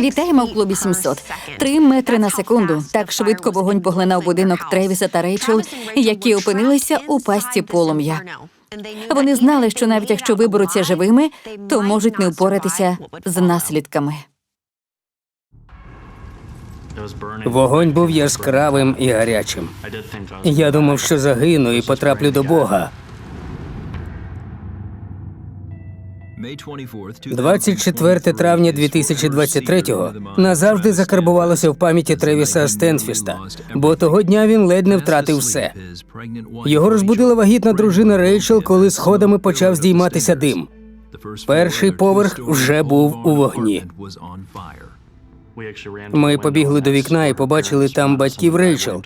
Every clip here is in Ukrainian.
Вітаємо в клубі 700. Три метри на секунду. Так швидко вогонь поглинав будинок Тревіса та Рейчел, які опинилися у пастці полум'я. Вони знали, що навіть якщо виберуться живими, то можуть не впоратися з наслідками. Вогонь був яскравим і гарячим. Я думав, що загину і потраплю до Бога. 24 травня 2023-го назавжди закарбувалося в пам'яті Тревіса Стенфіста, бо того дня він ледь не втратив все. Його розбудила вагітна дружина Рейчел, коли сходами почав здійматися дим. Перший поверх вже був у вогні. Ми побігли до вікна і побачили там батьків Рейчел.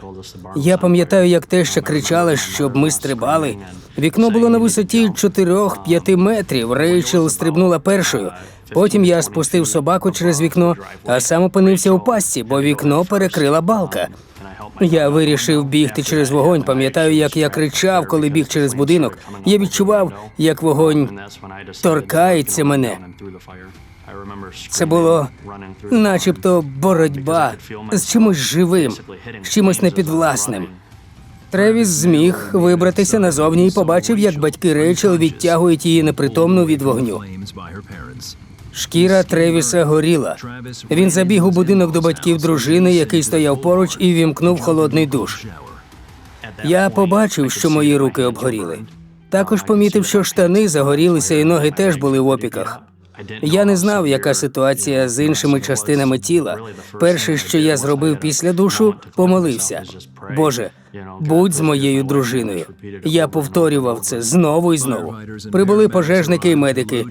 Я пам'ятаю, як те, що кричала, щоб ми стрибали. Вікно було на висоті 4-5 метрів. Рейчел стрибнула першою. Потім я спустив собаку через вікно, а сам опинився у пастці, бо вікно перекрила балка. Я вирішив бігти через вогонь. Пам'ятаю, як я кричав, коли біг через будинок. Я відчував, як вогонь торкається мене. Це було начебто боротьба з чимось живим, з чимось непідвласним. Тревіс зміг вибратися назовні і побачив, як батьки Рейчел відтягують її непритомну від вогню. Шкіра Тревіса горіла. Він забіг у будинок до батьків дружини, який стояв поруч, і вімкнув холодний душ. Я побачив, що мої руки обгоріли. Також помітив, що штани загорілися, і ноги теж були в опіках. Я не знав, яка ситуація з іншими частинами тіла. Перше, що я зробив після душу, помолився. Боже, будь з моєю дружиною. Я повторював це знову і знову. Прибули пожежники і медики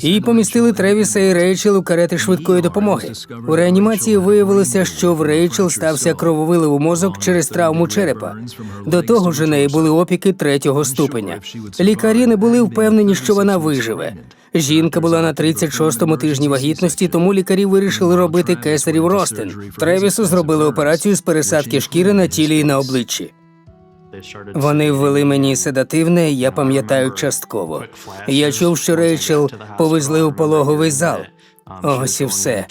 і помістили Тревіса і Рейчел у карети швидкої допомоги. У реанімації виявилося, що в Рейчел стався крововилив у мозок через травму черепа. До того ж, у неї були опіки третього ступеня. Лікарі не були впевнені, що вона виживе. Жінка була на 36-му тижні вагітності, тому лікарі вирішили робити кесарів ростин. Тревісу зробили операцію з пересадки шкіри на тілі і на обличчі. Вони ввели мені седативне, я пам'ятаю частково. Я чув, що Рейчел повезли у пологовий зал. Ось і все.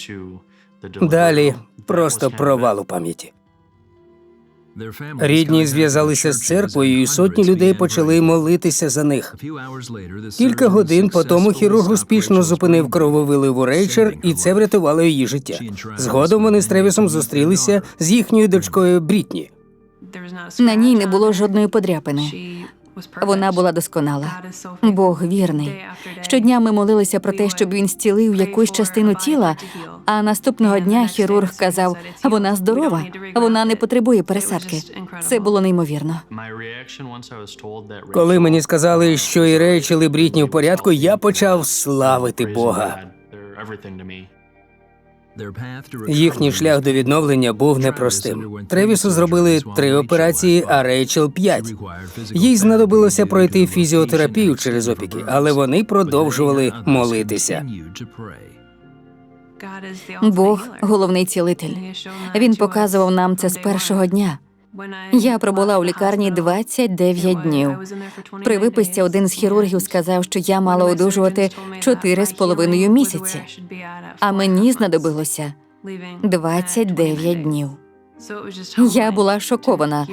Далі просто провал у пам'яті. Рідні зв'язалися з церквою, і сотні людей почали молитися за них. Кілька годин по тому хірург успішно зупинив крововиливу Рейчер, і це врятувало її життя. Згодом вони з Тревісом зустрілися з їхньою дочкою Брітні. На ній не було жодної подряпини. Вона була досконала. Бог вірний. Щодня ми молилися про те, щоб він зцілив якусь частину тіла. А наступного дня хірург казав: вона здорова, вона не потребує пересадки. Це було неймовірно. Коли мені сказали, що і Рейчел, і Брітні в порядку, я почав славити Бога. Їхній шлях до відновлення був непростим. Тревісу зробили три операції, а Рейчел п'ять. Їй знадобилося пройти фізіотерапію через опіки, але вони продовжували молитися. Бог головний цілитель. Він показував нам це з першого дня. Я пробула у лікарні 29 днів. При виписці один з хірургів сказав, що я мала одужувати чотири з половиною місяці, а мені знадобилося 29 днів. Я була шокована,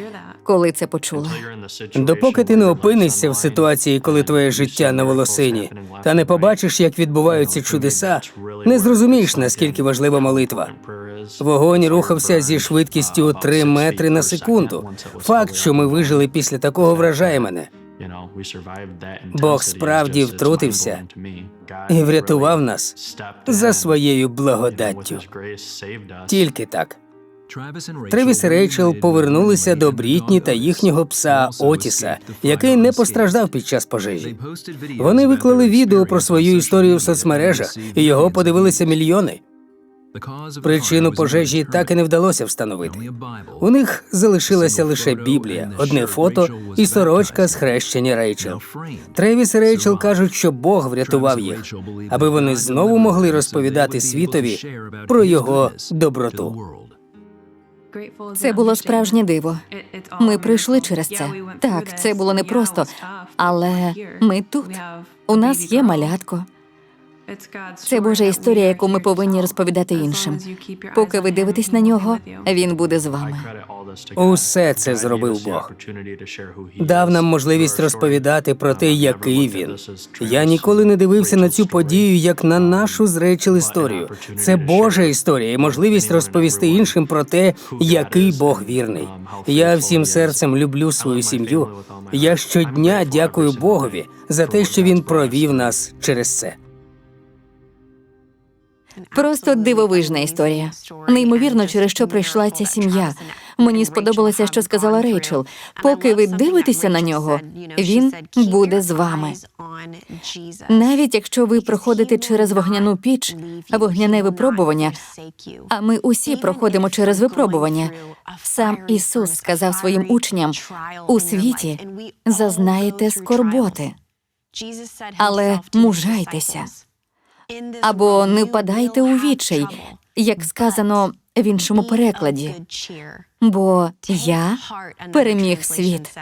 коли це почула. Допоки ти не опинишся в ситуації, коли твоє життя на волосині, та не побачиш, як відбуваються чудеса, не зрозумієш, наскільки важлива молитва. Вогонь рухався зі швидкістю 3 метри на секунду. Факт, що ми вижили після такого, вражає мене. Бог справді втрутився і врятував нас за своєю благодаттю. Тільки так. Тревіс і Рейчел повернулися до Брітні та їхнього пса Отіса, який не постраждав під час пожежі. Вони виклали відео про свою історію в соцмережах, і його подивилися мільйони. Причину пожежі так і не вдалося встановити. У них залишилася лише Біблія, одне фото і сорочка з хрещення Рейчел. Тревіс і Рейчел кажуть, що Бог врятував їх, аби вони знову могли розповідати світові про його доброту. Це було справжнє диво. Ми прийшли через це. Так, це було непросто, але ми тут. У нас є малятко. Це Божа історія, яку ми повинні розповідати іншим. Поки ви дивитесь на нього, він буде з вами. Усе це зробив Бог. Дав нам можливість розповідати про те, який він. Я ніколи не дивився на цю подію як на нашу зречил історію. Це Божа історія і можливість розповісти іншим про те, який Бог вірний. Я всім серцем люблю свою сім'ю. Я щодня дякую Богові за те, що він провів нас через це. Просто дивовижна історія. Неймовірно, через що прийшла ця сім'я. Мені сподобалося, що сказала Рейчел. Поки ви дивитеся на нього, він буде з вами. Навіть якщо ви проходите через вогняну піч, вогняне випробування, а ми усі проходимо через випробування. Сам Ісус сказав своїм учням у світі зазнаєте скорботи, але мужайтеся або не впадайте у відчай, як сказано в іншому перекладі. Бо я переміг світ,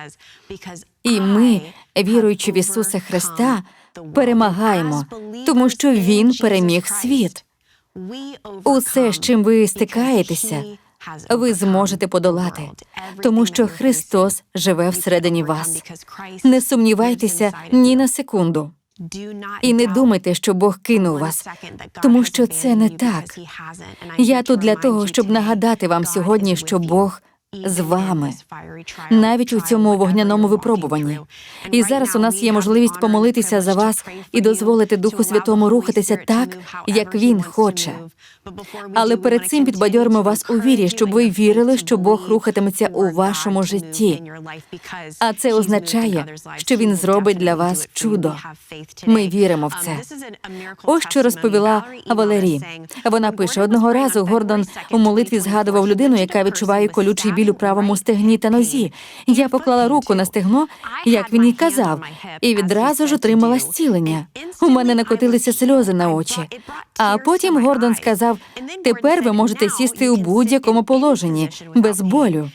і ми, віруючи в Ісуса Христа, перемагаємо, тому що Він переміг світ. Усе, з чим ви стикаєтеся, ви зможете подолати, тому що Христос живе всередині вас. Не сумнівайтеся ні на секунду. І не думайте, що Бог кинув вас, тому що це не так. Я тут для того, щоб нагадати вам сьогодні, що Бог з вами, навіть у цьому вогняному випробуванні. І зараз у нас є можливість помолитися за вас і дозволити Духу Святому рухатися так, як Він хоче. Але перед цим підбадьоримо вас у вірі, щоб ви вірили, що Бог рухатиметься у вашому житті. А це означає, що він зробить для вас чудо. Ми віримо в це. Ось що розповіла Валерій. Вона пише: одного разу Гордон у молитві згадував людину, яка відчуває колючий біль у правому стегні та нозі. Я поклала руку на стегно, як він і казав, і відразу ж отримала зцілення. У мене накотилися сльози на очі. А потім Гордон сказав: тепер ви можете сісти у будь-якому положенні без болю.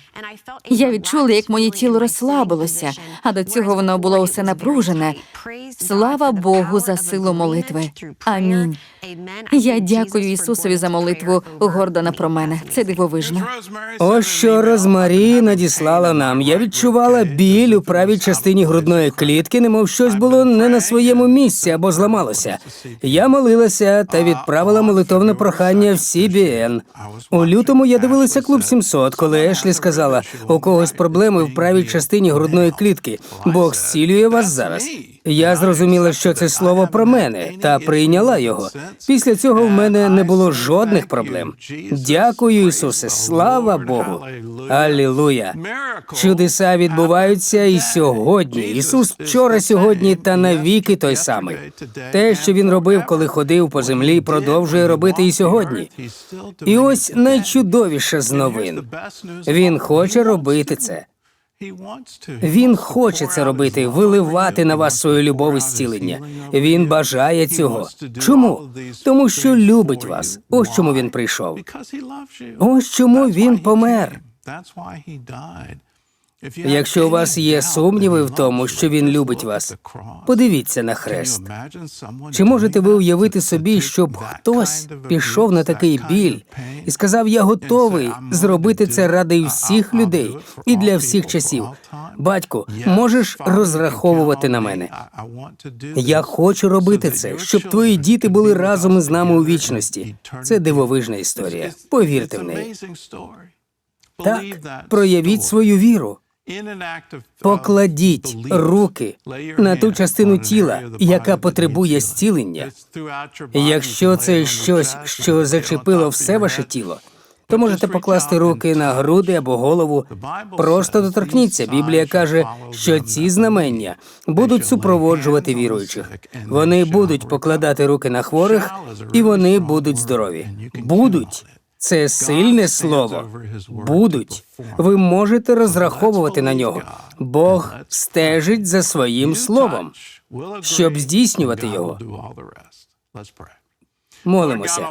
Я відчула, як моє тіло розслабилося, а до цього воно було усе напружене. Слава Богу за силу молитви. Амінь. Я дякую Ісусові за молитву Гордона про мене. Це дивовижно. Ось що Розмарі надіслала нам. Я відчувала біль у правій частині грудної клітки, немов щось було не на своєму місці або зламалося. Я молилася та відправила молитовне прохання в CBN. У лютому я дивилася клуб 700, коли Ешлі сказала, у когось проблеми в правій частині грудної клітки. Бог зцілює вас зараз. Я зрозуміла, що це слово про мене, та прийняла його. Після цього в мене не було жодних проблем. Дякую, Ісусе, слава Богу. Алілуя. Чудеса відбуваються і сьогодні. Ісус вчора, сьогодні та навіки той самий. Те, що він робив, коли ходив по землі, продовжує робити і сьогодні. І ось найчудовіше з новин. Він хоче робити це. Він хоче це робити, виливати на вас свою любов і зцілення. Він бажає цього. Чому? Тому що любить вас. Ось чому він прийшов. Ось чому він помер. Якщо у вас є сумніви в тому, що він любить вас, подивіться на хрест. Чи можете ви уявити собі, щоб хтось пішов на такий біль і сказав: Я готовий зробити це ради всіх людей і для всіх часів? Батько, можеш розраховувати на мене. Я хочу робити це, щоб твої діти були разом із нами у вічності. Це дивовижна історія. Повірте в неї. Так, проявіть свою віру. Покладіть руки на ту частину тіла, яка потребує зцілення. Якщо це щось, що зачепило все ваше тіло, то можете покласти руки на груди або голову. Просто доторкніться. Біблія каже, що ці знамення будуть супроводжувати віруючих. Вони будуть покладати руки на хворих, і вони будуть здорові. Будуть. Це сильне слово. Будуть. Ви можете розраховувати на нього. Бог стежить за своїм словом, щоб здійснювати його. Молимося.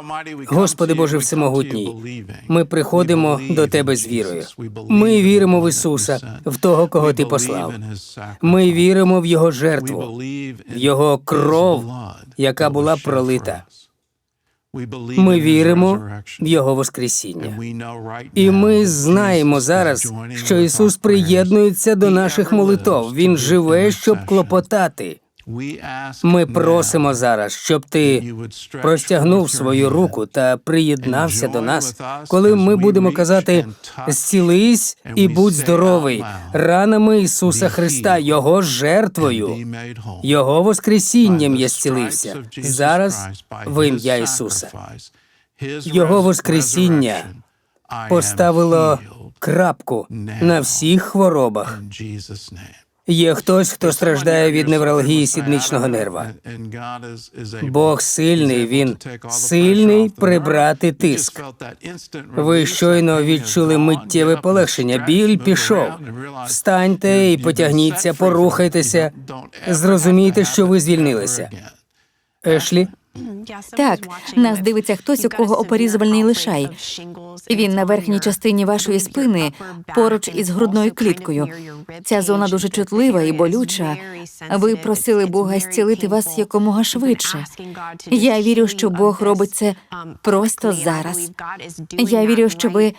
Господи Боже Всемогутній, ми приходимо до Тебе з вірою. Ми віримо в Ісуса, в того, кого Ти послав. Ми віримо в Його жертву, в Його кров, яка була пролита. Ми віримо в Його Воскресіння. І ми знаємо зараз, що Ісус приєднується до наших молитов. Він живе, щоб клопотати. Ми просимо зараз, щоб ти простягнув свою руку та приєднався до нас, коли ми будемо казати зцілись і будь здоровий ранами Ісуса Христа, Його жертвою, Його Воскресінням я зцілився. Зараз в ім'я Ісуса. Його Воскресіння поставило крапку на всіх хворобах. Є хтось, хто страждає від невралгії сідничного нерва. Бог сильний, він сильний прибрати тиск. Ви щойно відчули миттєве полегшення. Біль пішов. Встаньте і потягніться, порухайтеся. Зрозумійте, що ви звільнилися. Ешлі, Так, нас дивиться хтось, у кого опорізувальний лишай. Він на верхній частині вашої спини поруч із грудною кліткою. Ця зона дуже чутлива і болюча. Ви просили Бога зцілити вас якомога швидше. Я вірю, що Бог робить це просто зараз. Я вірю, що ви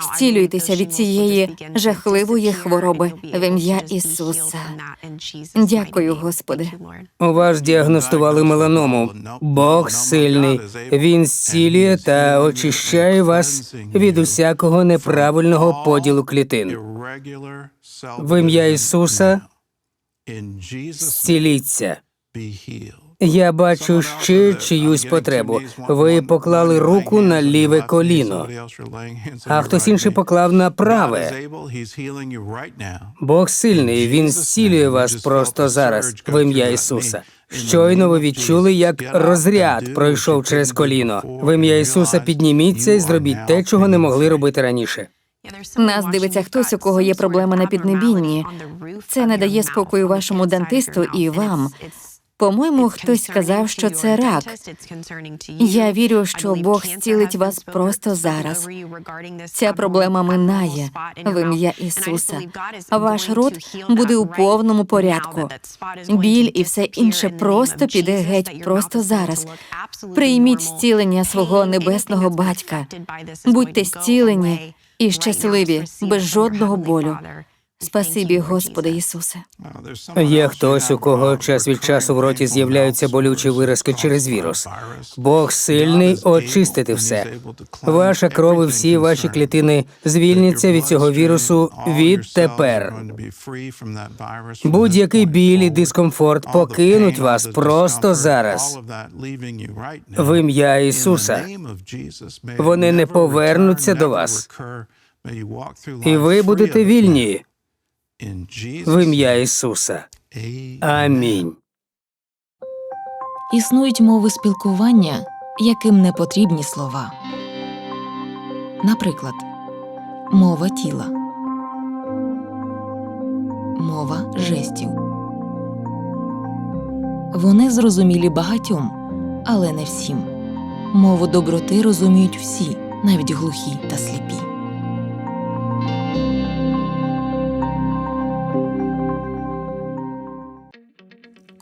зцілюєтеся від цієї жахливої хвороби в ім'я Ісуса. Дякую, Господи. у вас діагностували меланому. Бог сильний. Він зцілює та очищає вас від усякого неправильного поділу клітин. В ім'я Ісуса зціліться. Я бачу ще чиюсь потребу. Ви поклали руку на ліве коліно, а хтось інший поклав на праве. Бог сильний, він зцілює вас просто зараз в ім'я Ісуса. Щойно ви відчули, як розряд пройшов через коліно. В ім'я Ісуса підніміться і зробіть те, чого не могли робити раніше. Нас дивиться хтось, у кого є проблема на піднебінні. Це не дає спокою вашому дантисту і вам. По-моєму, хтось сказав, що це рак. Я вірю, що Бог зцілить вас просто зараз. Ця проблема минає в ім'я Ісуса. Ваш рот буде у повному порядку. Біль і все інше просто піде геть просто зараз. Прийміть зцілення свого небесного батька. Будьте зцілені і щасливі, без жодного болю. Спасибі, Господи Ісусе. Є хтось, у кого час від часу в роті з'являються болючі виразки через вірус. Бог сильний очистити все. Ваша кров і всі ваші клітини звільняться від цього вірусу відтепер. Будь-який біль і дискомфорт покинуть вас просто зараз. В ім'я Ісуса. Вони не повернуться до вас. І ви будете вільні в ім'я Ісуса. Амінь. Існують мови спілкування, яким не потрібні слова. Наприклад, мова тіла, мова жестів. Вони зрозумілі багатьом, але не всім. Мову доброти розуміють всі, навіть глухі та сліпі.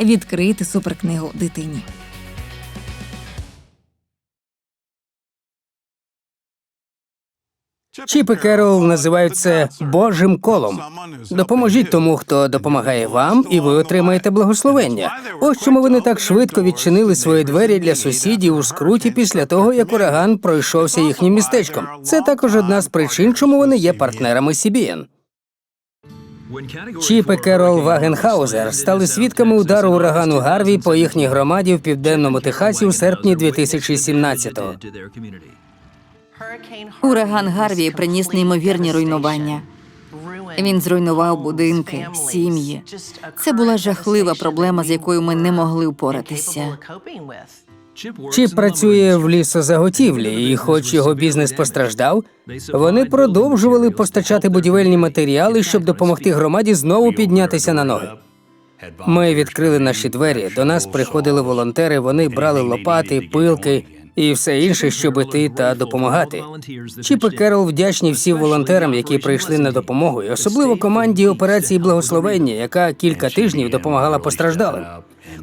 відкрийте суперкнигу дитині. Чіп і Керол називають це Божим колом. Допоможіть тому, хто допомагає вам, і ви отримаєте благословення. Ось чому вони так швидко відчинили свої двері для сусідів у скруті після того, як ураган пройшовся їхнім містечком. Це також одна з причин, чому вони є партнерами CBN. Чіп і Керол Вагенхаузер стали свідками удару урагану Гарві по їхній громаді в південному Техасі у серпні 2017-го. Ураган Гарві приніс неймовірні руйнування. Він зруйнував будинки, сім'ї. Це була жахлива проблема, з якою ми не могли впоратися. Чіп працює в лісозаготівлі, і, хоч його бізнес постраждав, вони продовжували постачати будівельні матеріали, щоб допомогти громаді знову піднятися на ноги. Ми відкрили наші двері. До нас приходили волонтери. Вони брали лопати, пилки і все інше, щоб іти та допомагати. Чіп і Керол вдячні всім волонтерам, які прийшли на допомогу, і особливо команді операції благословення, яка кілька тижнів допомагала постраждалим.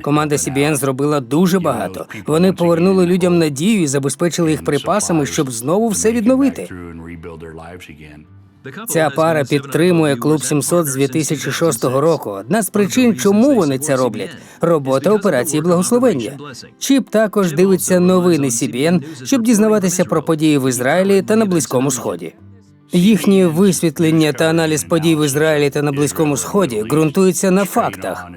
Команда CBN зробила дуже багато. Вони повернули людям надію і забезпечили їх припасами, щоб знову все відновити. Ця пара підтримує клуб 700 з 2006 року. Одна з причин, чому вони це роблять робота операції благословення. Чіп також дивиться новини CBN, щоб дізнаватися про події в Ізраїлі та на Близькому Сході. Їхнє висвітлення та аналіз подій в Ізраїлі та на Близькому Сході ґрунтуються на фактах.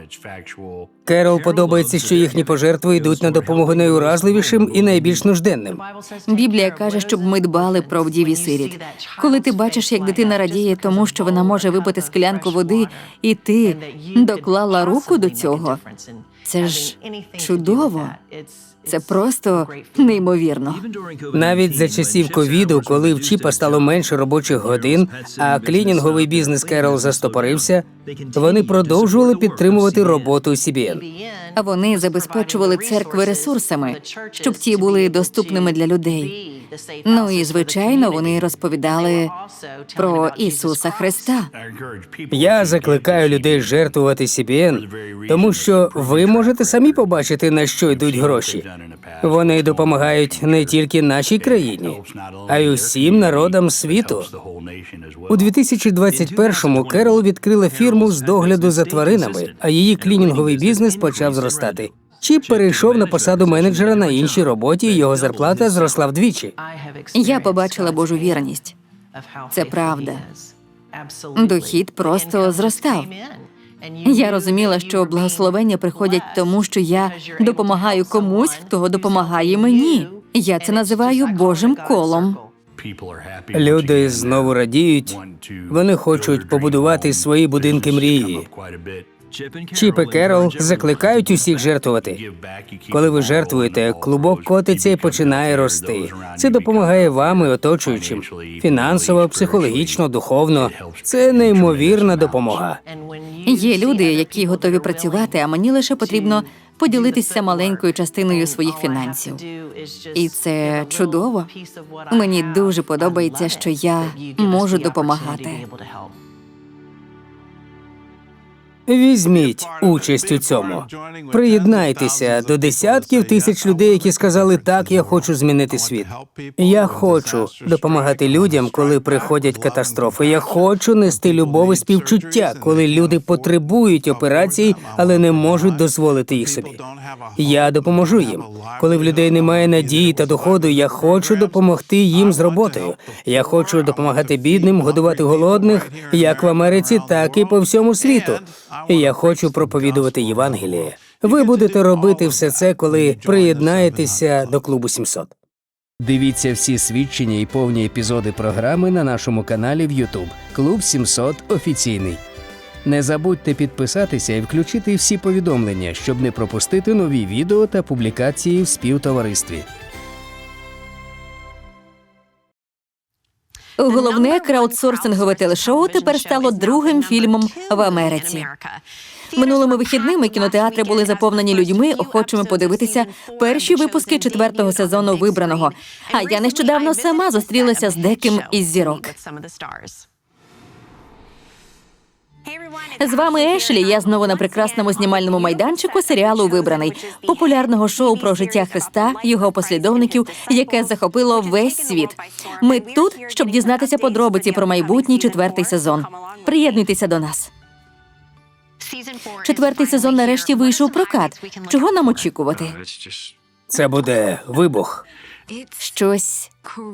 Керол подобається, що їхні пожертви йдуть на допомогу найуразливішим і найбільш нужденним. Біблія каже, щоб ми дбали про вдів і сиріт. Коли ти бачиш, як дитина радіє тому, що вона може випити склянку води, і ти доклала руку до цього, це ж чудово. Це просто неймовірно. Навіть за часів ковіду, коли в Чіпа стало менше робочих годин, а клінінговий бізнес Керол застопорився, вони продовжували підтримувати роботу CBN. А вони забезпечували церкви ресурсами, щоб ті були доступними для людей. Ну і звичайно, вони розповідали про Ісуса Христа. Я закликаю людей жертвувати CBN, тому що ви можете самі побачити, на що йдуть гроші. Вони допомагають не тільки нашій країні, а й усім народам світу. У 2021-му Керол відкрила фірму з догляду за тваринами, а її клінінговий бізнес почав зростати. Чіп перейшов на посаду менеджера на іншій роботі, і його зарплата зросла вдвічі. Я побачила Божу вірність. Це правда. Дохід просто зростав. Я розуміла, що благословення приходять тому, що я допомагаю комусь, хто допомагає мені. Я це називаю Божим колом. Люди знову радіють. Вони хочуть побудувати свої будинки мрії. Чіп і Керол закликають усіх жертвувати. Коли ви жертвуєте, клубок котиться і починає рости. Це допомагає вам і оточуючим фінансово, психологічно, духовно. Це неймовірна допомога. Є люди, які готові працювати, а мені лише потрібно поділитися маленькою частиною своїх фінансів. І це чудово. Мені дуже подобається, що я можу допомагати. Візьміть участь у цьому. Приєднайтеся до десятків тисяч людей, які сказали так, я хочу змінити світ. Я хочу допомагати людям, коли приходять катастрофи. Я хочу нести любов і співчуття, коли люди потребують операцій, але не можуть дозволити їх собі. Я допоможу їм. Коли в людей немає надії та доходу, я хочу допомогти їм з роботою. Я хочу допомагати бідним, годувати голодних, як в Америці, так і по всьому світу. Я хочу проповідувати Євангеліє. Ви будете робити все це, коли приєднаєтеся до клубу 700. Дивіться всі свідчення і повні епізоди програми на нашому каналі в YouTube Клуб 700 офіційний. Не забудьте підписатися і включити всі повідомлення, щоб не пропустити нові відео та публікації в співтоваристві. Головне краудсорсингове телешоу тепер стало другим фільмом в Америці. Минулими вихідними кінотеатри були заповнені людьми, охочими подивитися перші випуски четвертого сезону вибраного. А я нещодавно сама зустрілася з деким із зірок. З вами Ешлі. Я знову на прекрасному знімальному майданчику серіалу Вибраний популярного шоу про життя Христа, його послідовників, яке захопило весь світ. Ми тут, щоб дізнатися подробиці про майбутній четвертий сезон. Приєднуйтеся до нас. Четвертий сезон нарешті вийшов прокат. Чого нам очікувати? Це буде вибух. Щось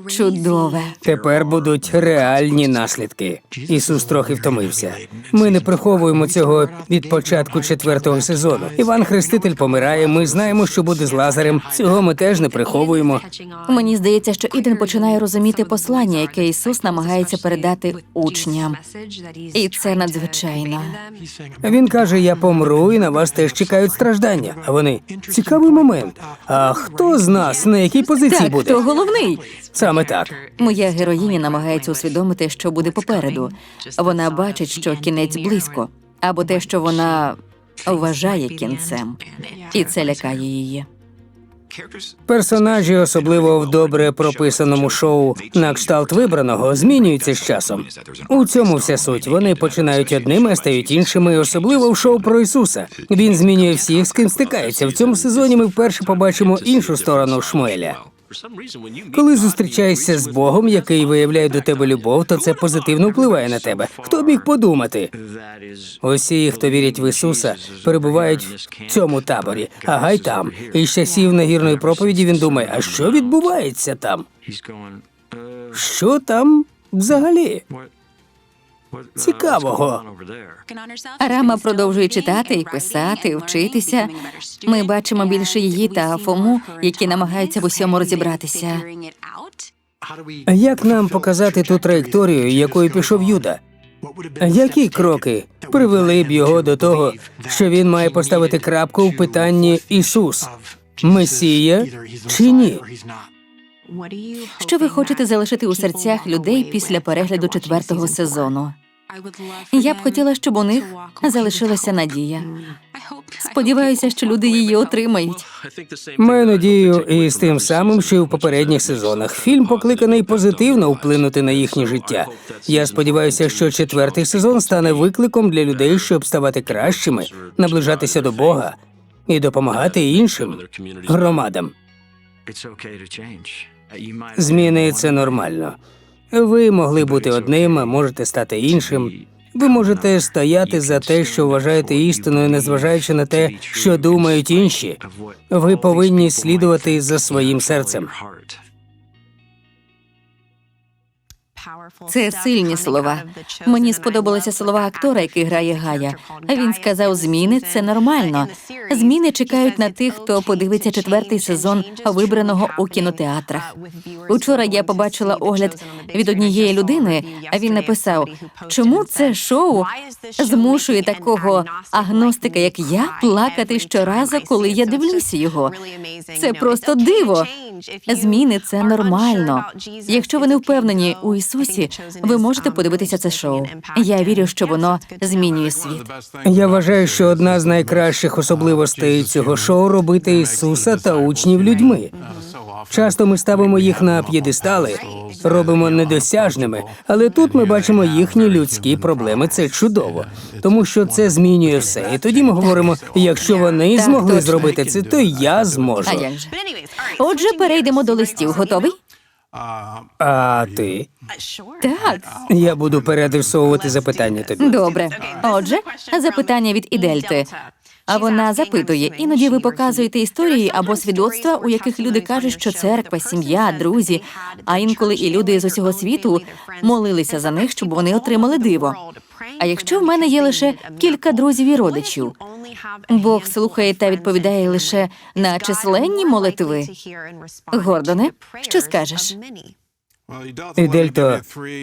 Чудове. Тепер будуть реальні наслідки. Ісус трохи втомився. Ми не приховуємо цього від початку четвертого сезону. Іван Хреститель помирає. Ми знаємо, що буде з Лазарем. Цього ми теж не приховуємо. Мені здається, що Іден починає розуміти послання, яке Ісус намагається передати учням. І це надзвичайно. Він каже: Я помру, і на вас теж чекають страждання. А вони цікавий момент. А хто з нас на якій позиції Так, буде? хто головний? Саме так. Моя героїня намагається усвідомити, що буде попереду. Вона бачить, що кінець близько, або те, що вона вважає кінцем, і це лякає її. Персонажі, особливо в добре прописаному шоу на кшталт вибраного, змінюються з часом. У цьому вся суть. Вони починають одними, а стають іншими, особливо в шоу про Ісуса. Він змінює всіх, з ким стикається. В цьому сезоні ми вперше побачимо іншу сторону Шмуеля. Коли зустрічаєшся з Богом, який виявляє до тебе любов, то це позитивно впливає на тебе. Хто б міг подумати? Усі, хто вірять в Ісуса, перебувають в цьому таборі, а гай там. І з часів нагірної проповіді він думає, а що відбувається там? Що там взагалі? Цікавого. Рама продовжує читати і писати, вчитися. Ми бачимо більше її та Фому, які намагаються в усьому розібратися. А Як нам показати ту траєкторію, якою пішов Юда? Які кроки привели б його до того, що він має поставити крапку в питанні Ісус, Месія чи ні? Що ви хочете залишити у серцях людей після перегляду четвертого сезону? Я б хотіла, щоб у них залишилася надія. Сподіваюся, що люди її отримають. Маю надію, і з тим самим, що й у попередніх сезонах. Фільм покликаний позитивно вплинути на їхнє життя. Я сподіваюся, що четвертий сезон стане викликом для людей, щоб ставати кращими, наближатися до Бога і допомагати іншим громадам. Зміни це нормально. Ви могли бути одним, можете стати іншим. Ви можете стояти за те, що вважаєте істиною, незважаючи на те, що думають інші. Ви повинні слідувати за своїм серцем. Це сильні слова. Мені сподобалися слова актора, який грає Гая. Він сказав: зміни це нормально. Зміни чекають на тих, хто подивиться четвертий сезон вибраного у кінотеатрах. Учора я побачила огляд від однієї людини, а він написав, чому це шоу змушує такого агностика, як я, плакати щоразу, коли я дивлюся його. Це просто диво. Зміни це нормально. Якщо ви не впевнені у Ісусі, ви можете подивитися це шоу. Я вірю, що воно змінює світ. Я вважаю, що одна з найкращих особливостей цього шоу робити Ісуса та учнів людьми. Часто ми ставимо їх на п'єдестали, робимо недосяжними, але тут ми бачимо їхні людські проблеми. Це чудово, тому що це змінює все. І тоді ми говоримо: якщо вони змогли зробити це, то я зможу. Отже, перейдемо до листів. Готовий? А ти? Так. Я буду переадресовувати запитання тобі. Добре. Отже, запитання від Ідельти. А вона запитує: іноді ви показуєте історії або свідоцтва, у яких люди кажуть, що церква, сім'я, друзі, а інколи і люди з усього світу молилися за них, щоб вони отримали диво. А якщо в мене є лише кілька друзів і родичів, Бог слухає та відповідає лише на численні молитви. Гордоне, що скажеш? Дельто,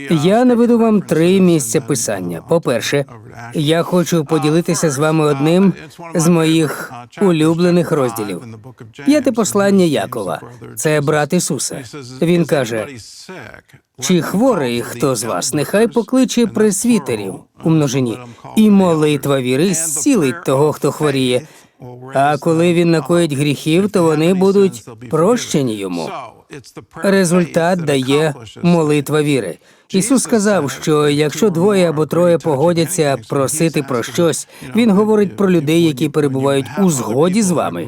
я наведу вам три місця писання. По-перше, я хочу поділитися з вами одним з моїх улюблених розділів. П'яте послання Якова. Це брат Ісуса. Він каже: чи хворий хто з вас, нехай покличе пресвітерів у множині, і молитва віри зцілить того, хто хворіє. А коли він накоїть гріхів, то вони будуть прощені йому. Результат дає молитва віри. Ісус сказав, що якщо двоє або троє погодяться просити про щось, він говорить про людей, які перебувають у згоді з вами.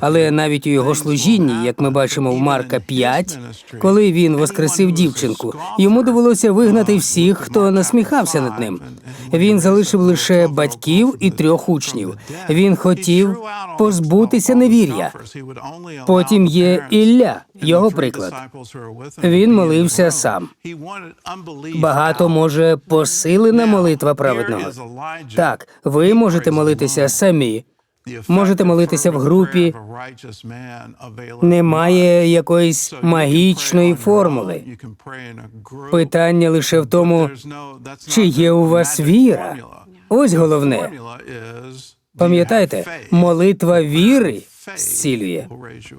Але навіть у його служінні, як ми бачимо в Марка 5, коли він воскресив дівчинку, йому довелося вигнати всіх, хто насміхався над ним. Він залишив лише батьків і трьох учнів. Він хотів позбутися невір'я. Потім є Ілля, його приклад. Він молився сам. Багато може посилена молитва праведного. Так, ви можете молитися самі. Можете молитися в групі. Немає якоїсь магічної формули. Питання лише в тому, чи є у вас віра. Ось головне. Пам'ятайте, молитва віри зцілює.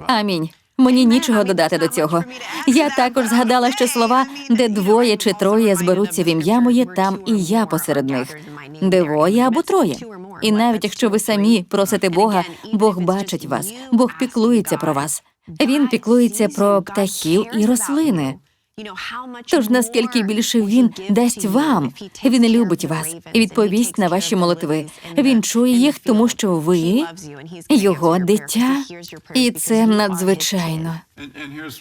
Амінь. Мені нічого додати до цього. Я також згадала, що слова, де двоє чи троє зберуться в ім'я моє, там і я посеред них. Двоє або троє. І навіть якщо ви самі просите Бога, Бог бачить вас, Бог піклується про вас. Він піклується про птахів і рослини. Тож наскільки більше він дасть вам, він любить вас і відповість на ваші молитви. Він чує їх, тому що ви його дитя, і це надзвичайно.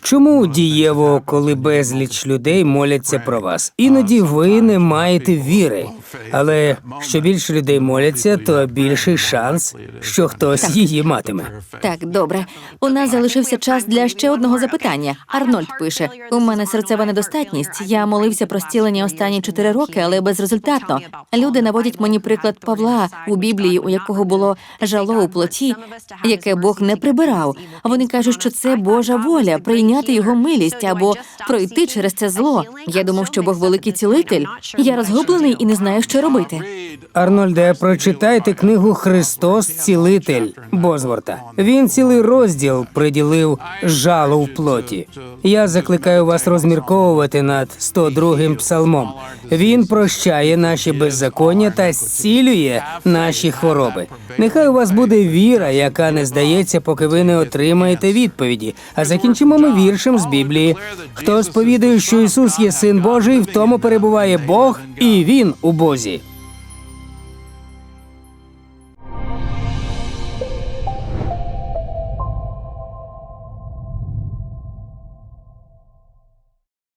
Чому дієво, коли безліч людей моляться про вас? Іноді ви не маєте віри. Але що більше людей моляться, то більший шанс, що хтось її матиме. Так, добре. У нас залишився час для ще одного запитання. Арнольд пише: у мене серцева недостатність. Я молився про зцілення останні чотири роки, але безрезультатно. Люди наводять мені приклад Павла у Біблії, у якого було жало у плоті, яке Бог не прибирав. Вони кажуть, що це Божа воля прийняти його милість або пройти через це зло. Я думав, що Бог великий цілитель. Я розгублений і не знаю, що робити. Арнольде, прочитайте книгу Христос Цілитель Бозворта. Він цілий розділ приділив жалу в плоті. Я закликаю вас розмірковувати над 102-м псалмом. Він прощає наші беззаконня та зцілює наші хвороби. Нехай у вас буде віра, яка не здається, поки ви не отримаєте відповіді. А закінчимо ми віршем з Біблії. Хто сповідує, що Ісус є син Божий, в тому перебуває Бог, і Він у Бозі.